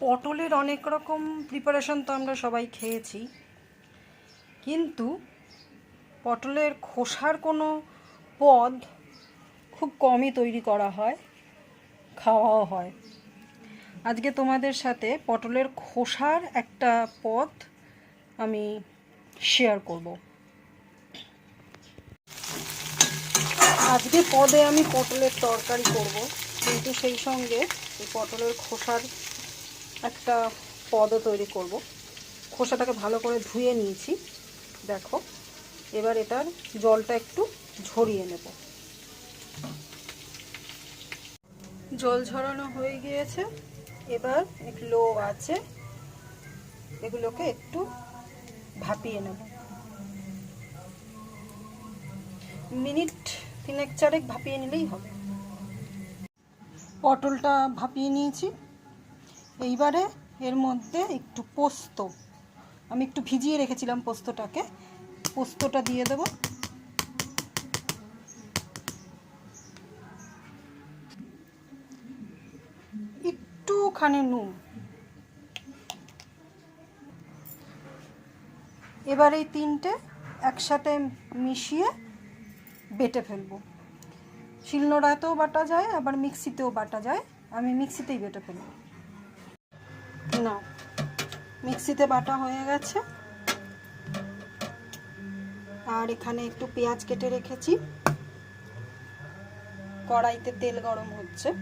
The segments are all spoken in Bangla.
পটলের অনেক রকম প্রিপারেশন তো আমরা সবাই খেয়েছি। কিন্তু পটলের খোসার কোনো পদ খুব কমই তৈরি করা হয়, খাওয়াও হয়। আজকে তোমাদের সাথে পটলের খোসার একটা পদ আমি শেয়ার করব। আজকে পদে আমি পটলের তরকারি করব, কিন্তু সেই সঙ্গে এই পটলের খোসার একটা পদও তৈরি করব। খোসাটাকে ভালো করে ধুয়ে নিয়েছি। দেখো, এবার এটার জলটা একটু ঝরিয়ে নেব। জল ঝরানো হয়ে গিয়েছে। এবার লো আছে। এগুলোকে একটু ভাপিয়ে নেব। মিনিট তিনেক চারেক ভাপিয়ে নিলেই হবে। পটলটা ভাপিয়ে নিয়েছি। এইবারে এর মধ্যে একটু পোস্ত। আমি একটু ভিজিয়ে রেখেছিলাম পোস্তটাকে। পোস্তটা দিয়ে দেব। একটুখানি নুন। এবার এই তিনটে একসাথে মিশিয়ে বেটে ফেলব। শিলনোড়াতেও বাটা যায়, আবার মিক্সিতেও বাটা যায়। আমি মিক্সিতেই বেটে ফেলব। না। মিক্সিতে বাটা হয়ে গেছে। আর এখানে একটু পেঁয়াজ কেটে রেখেছি। কড়াইতে তেল গরম হচ্ছে।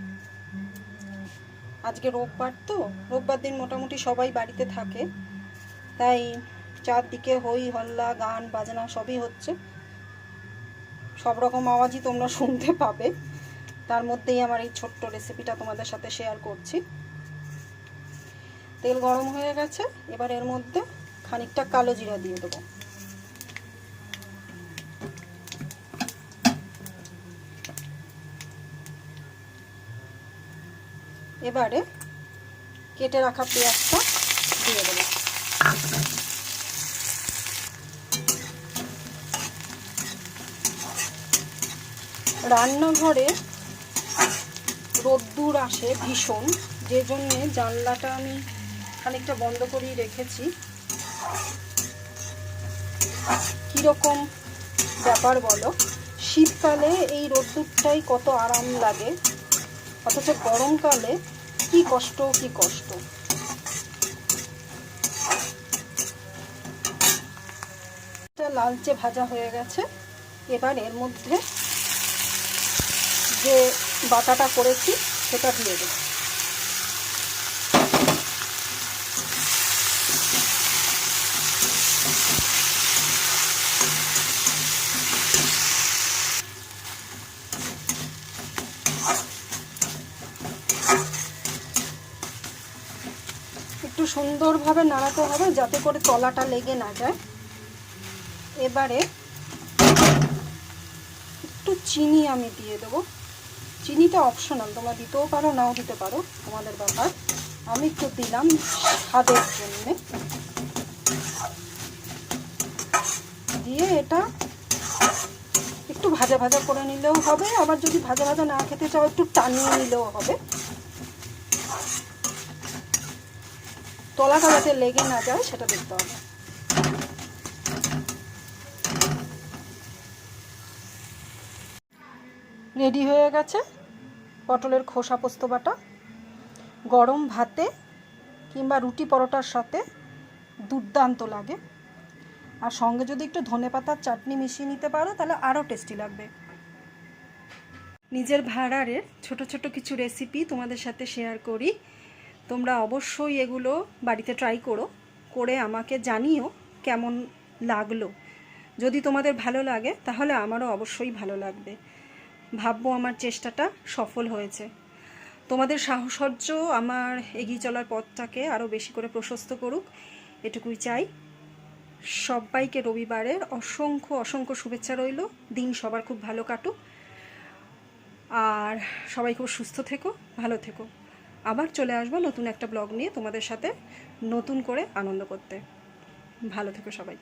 আজকে রোববার তো, রোববার দিন মোটামুটি সবাই বাড়িতে থাকে। তাই চারদিকে হই হল্লা, গান, বাজনা সবই হচ্ছে। সব রকম আওয়াজই তোমরা শুনতে পাবে। তার মধ্যেই আমার এই ছোট্ট রেসিপিটা তোমাদের সাথে শেয়ার করছি। তেল গরম হয়ে গেছে, এবার এর মধ্যে খানিকটা কালো জিরা দিয়ে দেবো। এবারে কেটে রাখা পেঁয়াজটা দিয়ে দেবো। রান্নাঘরে রোদ্দুর আসে ভীষণ, যে জন্যে জানলাটা আমি খানিকটা বন্ধ করেই রেখেছি। কীরকম ব্যাপার বলো? শীতকালে এই রোদ্দুরটাই কত আরাম লাগে। অথচ গরমকালে কি কষ্ট কি কষ্ট। লালচে ভাজা হয়ে গেছে। এবার এর মধ্যে যে বাটাটা করেছি, সেটা দিয়ে দেবো। একটু সুন্দরভাবে নাড়াতে হবে যাতে করে তলাটা লেগে না যায়। এবারে একটু চিনি আমি দিয়ে দেবো। চিনিটা অপশনাল তোমরা দিতেও পারো, নাও দিতে পারো, তোমাদের ব্যাপার। আমি একটু দিলাম স্বাদের জন্যে। দিয়ে এটা একটু ভাজা ভাজা করে নিলেও হবে, আবার যদি ভাজা ভাজা না খেতে চাও, একটু টানিয়ে নিলেও হবে। তলাটা যাতে লেগে না যায়, সেটা দেখতে হবে। রেডি হয়ে গেছে পটলের খোসা পোস্ত বাটা। গরম ভাতে কিংবা রুটি পরোটার সাথে দুর্দান্ত লাগে। আর সঙ্গে যদি একটু ধনে পাতার চাটনি মিশিয়ে নিতে পারো, তাহলে আরও টেস্টি লাগবে। নিজের ভাড়ারের ছোট ছোট কিছু রেসিপি তোমাদের সাথে শেয়ার করি। তোমরা অবশ্যই এগুলো বাড়িতে ট্রাই করো, করে আমাকে জানিও কেমন লাগল। যদি তোমাদের ভালো লাগে, তাহলে আমারও অবশ্যই ভালো লাগবে। ভাববো আমার চেষ্টাটা সফল হয়েছে। তোমাদের সাহসর্য আমার এগিয়ে চলার পথটাকে আরও বেশি করে প্রশস্ত করুক, এটুকুই চাই। সবাইকে রবিবারের অসংখ্য অসংখ্য শুভেচ্ছা রইল। দিন সবার খুব ভালো কাটুক। আর সবাই খুব সুস্থ থেকো, ভালো থেকো। আবার চলে আসব নতুন একটা ব্লগ নিয়ে তোমাদের সাথে নতুন করে আনন্দ করতে। ভালো থেকো সবাই।